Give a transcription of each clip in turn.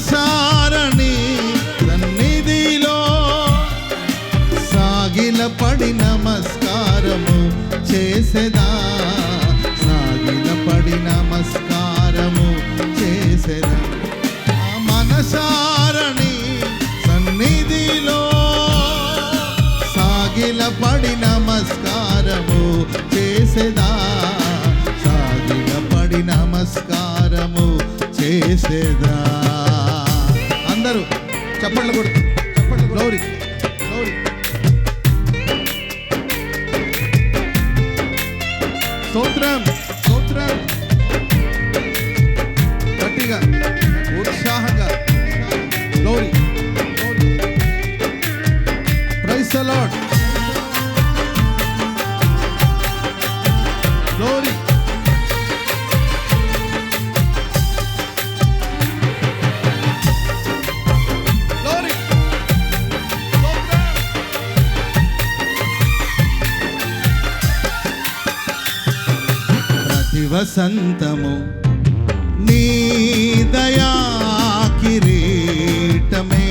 సారణి సన్నిధిలో సాగిల పడి నమస్కారము చేసేదా? సాగిల పడి నమస్కారము చేసేదా? మనసారణి సన్నిధిలో సాగిల పడి నమస్కారము చేసేదా? సాగిల పడి నమస్కారము చేసేదా? చప్పట్లు కొడుతూ చప్పట్లు గౌరీ గౌరీ స్తోత్రం. వసంతము నీ దయా కిరీటమే.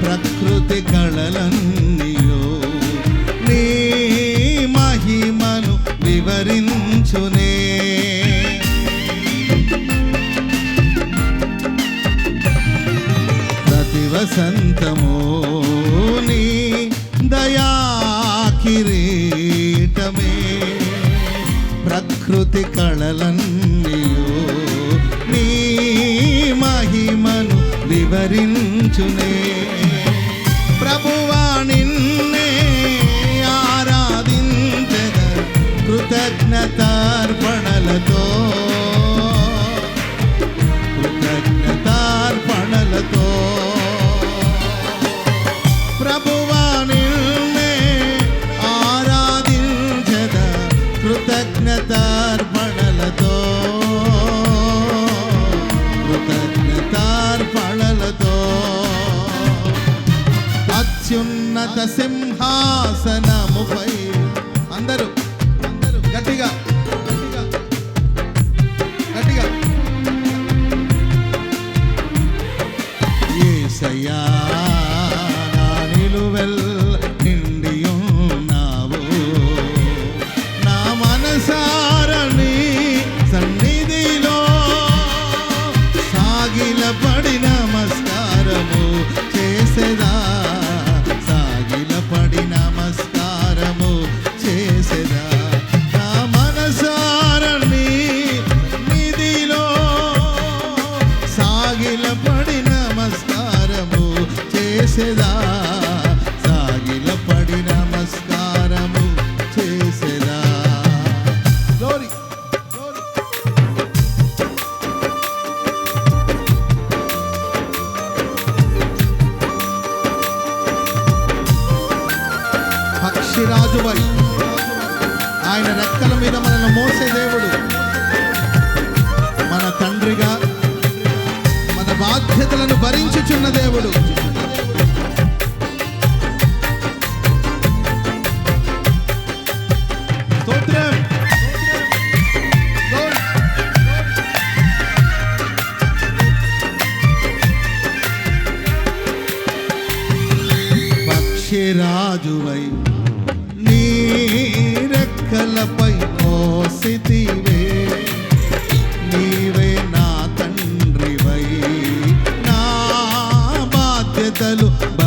ప్రకృతి కళలన్నీయో నీ మహిమను వివరించునే. ప్రతి వసంత వివరించునే ప్రభువా నిన్నే ఆరాధించద కృతజ్ఞతార్పణలతో. కృతజ్ఞతార్పణలతో. ప్రభువా నిన్నే ఆరాధించద కృతజ్ఞతార్పణలతో సింహాసనముపై అందరూ అందరూ గట్టిగా గట్టిగా గట్టిగా. సయ్యా నా నిలువెల్ చేసేదా? సాగిల పడి నమస్కారము చేసేదా? గ్లోరీ గ్లోరీ పక్షిరాజువై ఆయన రెక్కల మీద మనల్ని మోసే దేవుడు. మన తండ్రిగా మన బాధ్యతలను భరించుచున్న దేవుడు.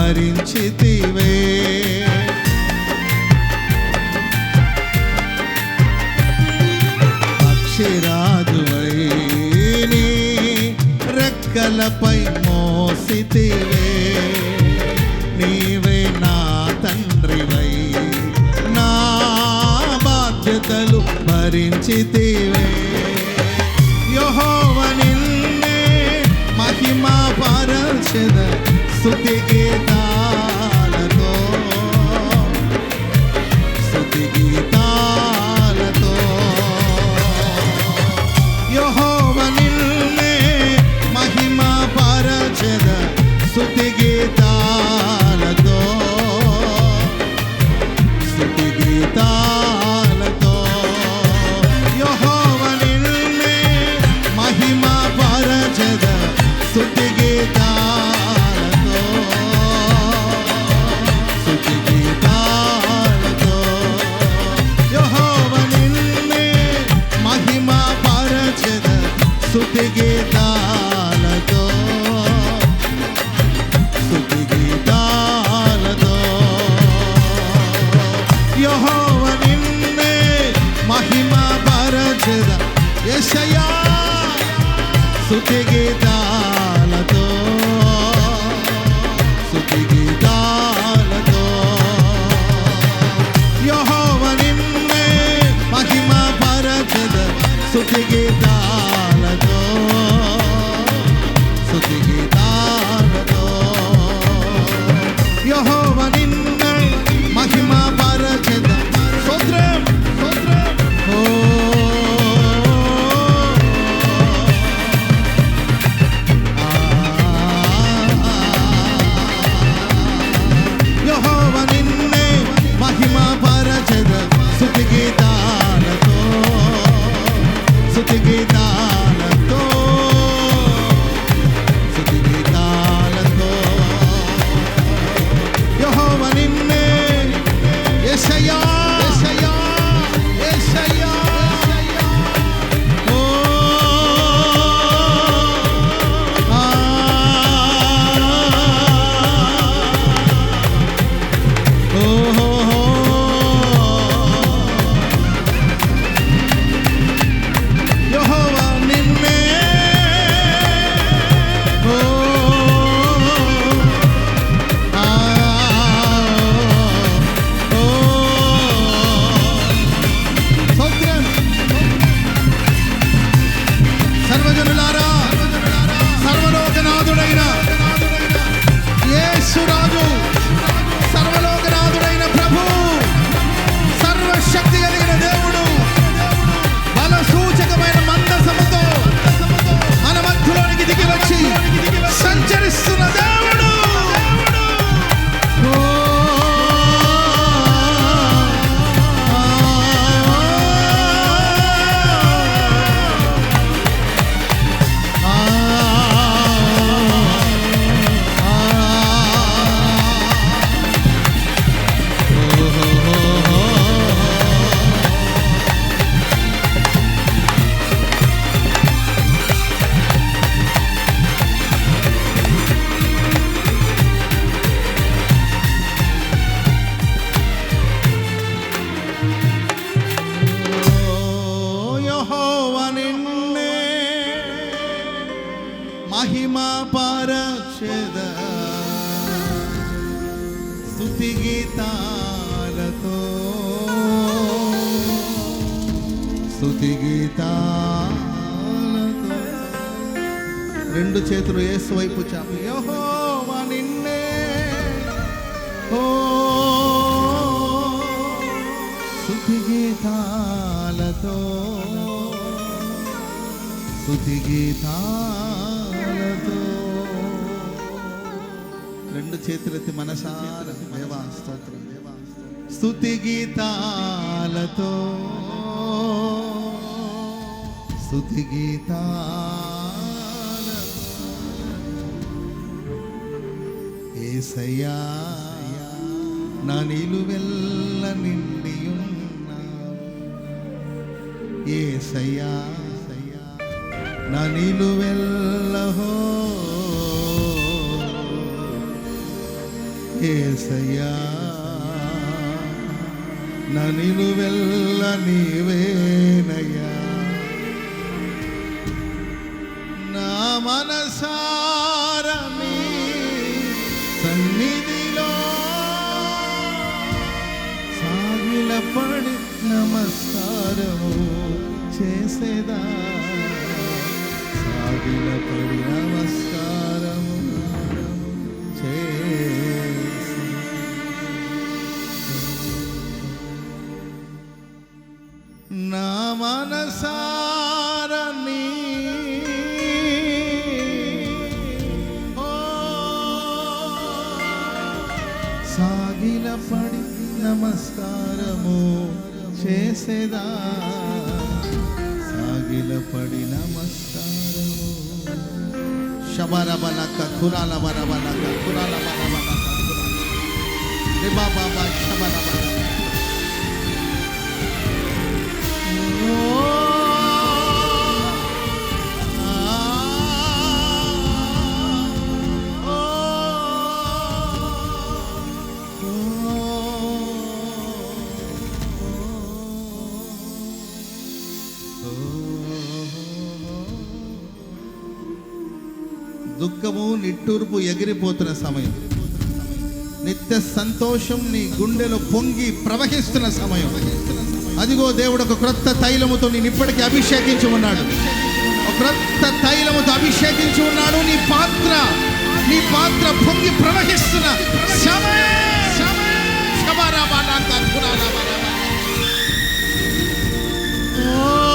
బాధ్యతలు భరించితివే పక్షిరాజువై నీ రెక్కలపై మోసితివే. నీవే నా తండ్రివై నా బాధ్యతలు భరించితివే. गे స్తుతి గీతాలతో స్తుతి గీతాలతో యెహోవ నిన్నే మహిమ పరచెద. యశయా స్తుతి గీతాలతో మహిమా పారక్షద. స్థుతి గీతాలతో. స్థుతి గీతాలతో. రెండు చేతులు యేసు వైపు చాపి. యెహోవ నిన్నే. ఓ. స్థుతి గీతాలతో. స్థుతి గీతాలతో చేతులెత్తి మనసార దేవా స్తోత్రం. దేవా స్తుతి గీతాలతో స్తుతి గీతాలతో. ఏసయ్యా నా నిలువెల్ల నిండియున్నా. ఏసయ్యా నా నిలువెల్లహో ఏసయ్యా నా వెళ్ళ నీవేనయ్యా. నా మనసారమి సన్నిధిలో సాగిలపడి నమస్కారము చేసేదా? సాగిలపడి నమస్కారము సాగిల పడి నమస్కారము చేసేదా? సాగిల పడి నమస్కారము. శబరబలక కురాల బరబలక కురాల బరబలక రిబా బాబా శబరబలక దుఃఖము నిట్టూర్పు ఎగిరిపోతున్న సమయం. నిత్య సంతోషం నీ గుండెలో పొంగి ప్రవహిస్తున్న సమయం. అదిగో దేవుడు ఒక క్రొత్త తైలముతో నేను ఇప్పటికీ అభిషేకించి ఉన్నాడు. ఒక క్రొత్త తైలముతో అభిషేకించి ఉన్నాడు. నీ పాత్ర నీ పాత్ర పొంగి ప్రవహిస్తున్న సమయం. ఓ